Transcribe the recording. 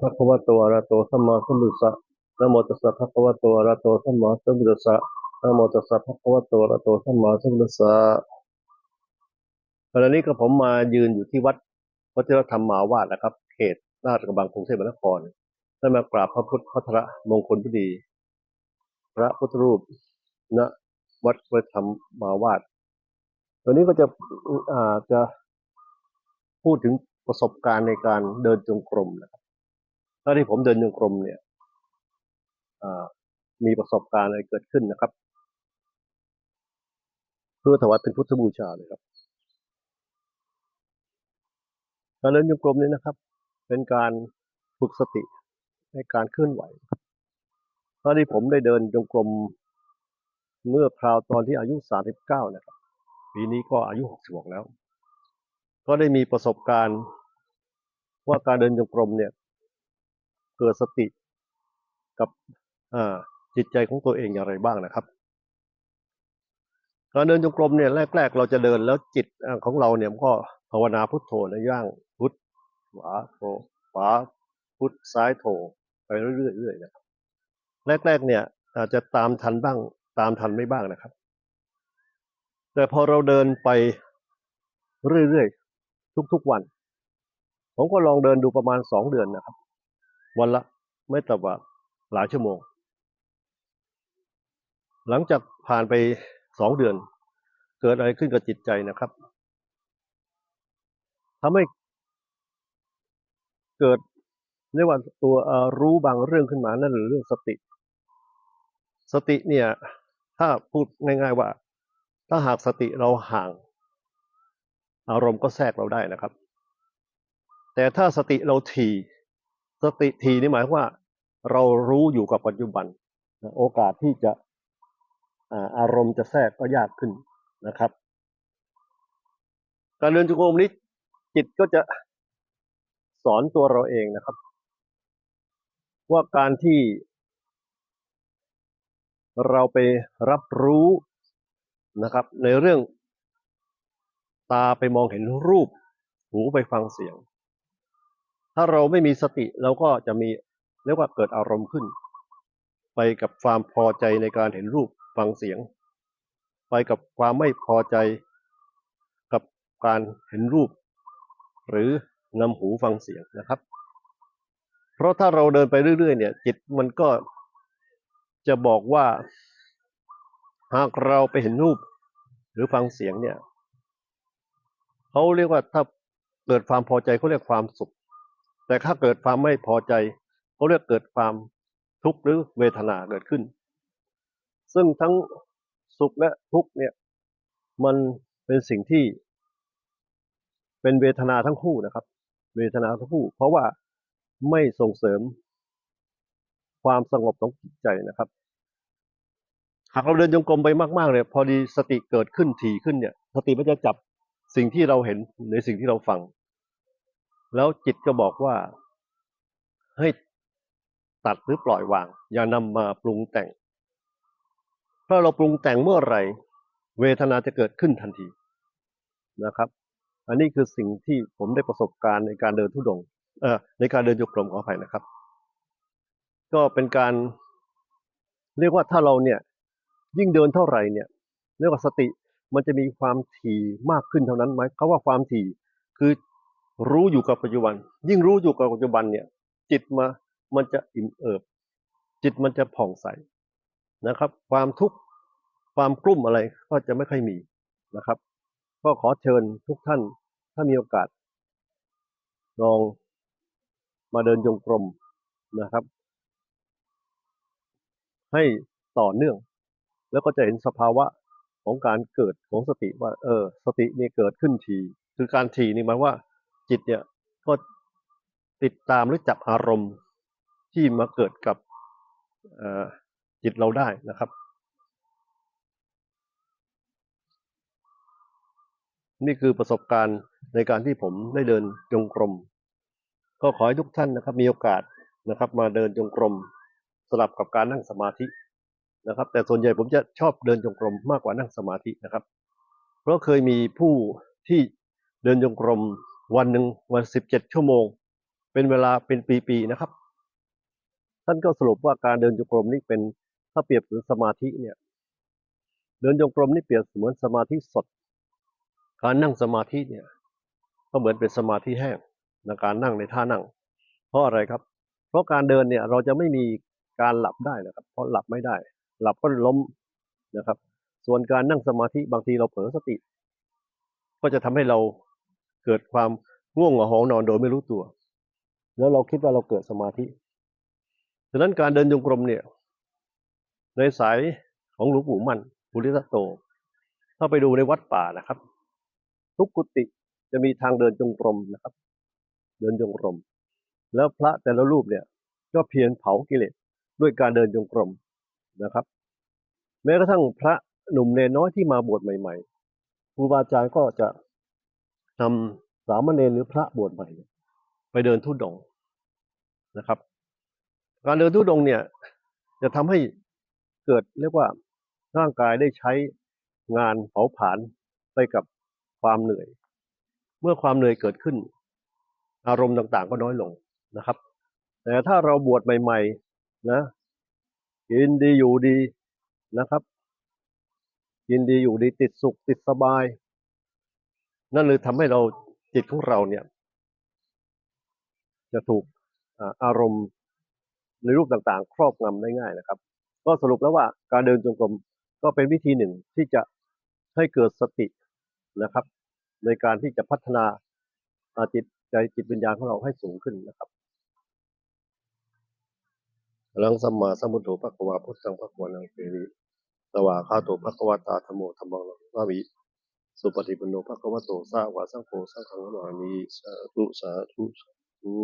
ภะคะวะตอะระโตสัมมาสัมพุทธะนะโมตัสสะภะควะตอะระโตสัมมาสัมพุทธะนะโมตัสสะภะควะตอะระโตสัมมาสัมพุทธะขณะนี้ก็ผมมายืนอยู่ที่วัดวัชิรธรรมมาวาดนะครับ เขตลาดกระบังกรุงเทพมหานครได้มากราบพระพุทธพัทรมงคลพิธีพระพุทธรูปณวัดวัชิรธรรมมาวาดตัวนี้ก็จะอาจะพูดถึงประสบการณ์ในการเดินจงกรมนะครับ ถ้าที่ผมเดินจงกรมเนี่ยมีประสบการณ์อะไรเกิดขึ้นนะครับ เพื่อถวายเป็นพุทธบูชาเลยครับ การเดินจงกรมนี้นะครับ เป็นการฝึกสติในการเคลื่อนไหวถ้าที่ผมได้เดินจงกรมเมื่อคราวตอนที่อายุ 39 นะครับ ปีนี้ก็อายุ 66 แล้ว ก็ได้มีประสบการณ์ว่าการเดินจงกรมเนี่ย เกิดสติกับจิตใจของตัวเองอย่างไรบ้างนะครับการเดินจงกรมเนี่ยแรก ๆ เราจะเดินแล้วจิตของเราเนี่ยมันก็ภาวนาพุทโธในย่างพุทขวาโธขวาพุทซ้ายโธไปเรื่อยๆเรื่อยๆนะครับแรก ๆ เนี่ยอาจจะตามทันบ้าง ตามทันไม่บ้างนะครับ แต่พอเราเดินไปเรื่อยๆทุกๆวัน ผมก็ลองเดินดูประมาณสองเดือนนะครับ วันละไม่ต่ำกว่าหลายชั่วโมง หลังจากผ่านไปสองเดือน เกิดอะไรขึ้นกับจิตใจนะครับทำให้เกิดเรียกว่าตัวรู้บางเรื่องขึ้นมานั่นคือเรื่องสติ สติเนี่ยถ้าพูดง่าย ๆว่า ถ้าหากสติเราห่าง อารมณ์ก็แทรกเราได้นะครับ แต่ถ้าสติเราที สติทีนี่หมายว่า เรารู้อยู่กับปัจจุบัน โอกาสที่จะอาอารมณ์จะแทรกก็ยากขึ้นนะครับ การเดินจงกรมนี้จิตก็จะสอนตัวเราเองนะครับ ว่าการที่เราไปรับรู้นะครับ ในเรื่องตาไปมองเห็นรูป หูไปฟังเสียง ถ้าเราไม่มีสติเราก็จะมีเรียกว่าเกิดอารมณ์ขึ้น ไปกับความพอใจในการเห็นรูปฟังเสียง ไปกับความไม่พอใจกับการเห็นรูป หรือนำหูฟังเสียงนะครับ เพราะถ้าเราเดินไปเรื่อย ๆ เนี่ย จิตมันก็จะบอกว่า หากเราไปเห็นรูป หรือฟังเสียงเนี่ยเขาเรียกว่าถ้าเกิดความพอใจเขาเรียกความสุข แต่ถ้าเกิดความไม่พอใจเขาเรียกเกิดความทุกข์หรือเวทนาเกิดขึ้น ซึ่งทั้งสุขและทุกข์เนี่ยมันเป็นสิ่งที่เป็นเวทนาทั้งคู่นะครับ เวทนาทั้งคู่ เพราะว่าไม่ส่งเสริมความสงบของจิตใจนะครับ หากเราเดินจงกรมไปมากๆเลยพอดีสติเกิดขึ้นถี่ขึ้นเนี่ย สติมันจะจับสิ่งที่เราเห็นในสิ่งที่เราฟัง แล้วจิตก็บอกว่าให้ยตัดหรือปล่อยวาง อย่านำมาปรุงแต่ง ถ้าเราปรุงแต่งเมื่อไหร่ เวทนาจะเกิดขึ้นทันทีนะครับ อันนี้คือสิ่งที่ผมได้ประสบการณ์ในการเดินทุดงเอ่อในการเดินโยกลมขออภัยนะครับ ก็เป็นการ เรียกว่าถ้าเราเนี่ย ยิ่งเดินเท่าไหร่เนี่ย เรียกว่าสติมันจะมีความถี่มากขึ้นเท่านั้นไหมเขาว่าความถี่คือ รู้อยู่กับปัจจุบัน ยิ่งรู้อยู่กับปัจจุบันเนี่ย จิตมามันจะอิ่มเอิบ จิตมันจะผ่องใสนะครับ ความทุกข์ความกลุ้มอะไรก็จะไม่ค่อยมีนะครับ ก็ขอเชิญทุกท่านถ้ามีโอกาส ลองมาเดินจงกรมนะครับ ให้ต่อเนื่อง แล้วก็จะเห็นสภาวะของการเกิดของสติว่า เออ สตินี่เกิดขึ้นที คือการทีนี่หมายว่า จิตเนี่ยก็ติดตามหรือจับอารมณ์ที่มาเกิดกับจิตเราได้นะครับ นี่คือประสบการณ์ในการที่ผมได้เดินจงกรม ก็ขอให้ทุกท่านนะครับ มีโอกาสนะครับ มาเดินจงกรมสลับกับการนั่งสมาธินะครับ แต่ส่วนใหญ่ผมจะชอบเดินจงกรมมากกว่านั่งสมาธินะครับ เพราะเคยมีผู้ที่เดินจงกรม วันหนึ่งวันสิบเจ็ดชั่วโมง เป็นเวลาเป็นปีๆนะครับ ท่านก็สรุปว่าการเดินจงกรมนี่เป็นถ้าเปรียบเหมือนสมาธิเนี่ย เดินจงกรมนี่เปรียบเหมือนสมาธิสด การนั่งสมาธิเนี่ย ก็เหมือนเป็นสมาธิแห้งในการนั่งในท่านั่ง เพราะอะไรครับ เพราะการเดินเนี่ยเราจะไม่มีการหลับได้นะครับ เพราะหลับไม่ได้ หลับก็ล้มนะครับ ส่วนการนั่งสมาธิบางทีเราเผลอสติ ก็จะทำให้เรา เกิดความง่วงเหงาหอนอนโดยไม่รู้ตัว แล้วเราคิดว่าเราเกิดสมาธิฉะนั้นการเดินจงกรมเนี่ย ในสายของหลวงปู่มั่นปุริตโต ถ้าไปดูในวัดป่านะครับ ทุกกุฏิจะมีทางเดินจงกรมนะครับ เดินจงกรม แล้วพระแต่ละรูปเนี่ย ก็เพียรเผากิเลสด้วยการเดินจงกรมนะครับ แม้กระทั่งพระหนุ่มเนน้อยที่มาบวชใหม่ ๆ ครูบาอาจารย์ก็จะ นำสามเณรหรือพระบวชใหม่ไปเดินทุดงนะครับ การเดินทุดงเนี่ย จะทำให้เกิดเรียกว่าร่างกายได้ใช้งานเผาผลาญไปกับความเหนื่อย เมื่อความเหนื่อยเกิดขึ้น อารมณ์ต่างๆก็น้อยลงนะครับ แต่ถ้าเราบวชใหม่ๆนะกินดีอยู่ดีนะครับ กินดีอยู่ดีติดสุขติดสบาย นั่นเลยทำให้เราจิตของเราเนี่ย จะถูกอารมณ์ในรูปต่างๆ ครอบงำได้ง่ายนะครับ ก็สรุปแล้วว่าการเดินจงกรมก็เป็นวิธีหนึ่งที่จะให้เกิดสตินะครับ ในการที่จะพัฒนาอ่าจิตใจจิตวิญญาณของเราให้สูงขึ้นนะครับอรังสัมมาสัมพุทโธภควาพุทธังภควานังเตริสวาคาโตภควตาธรรมโมธรรมังนาวิ สุปฏิปันโนภะคะวะโตสาวาสังโฆสังฆังนามีสาธุสาธุสาธุ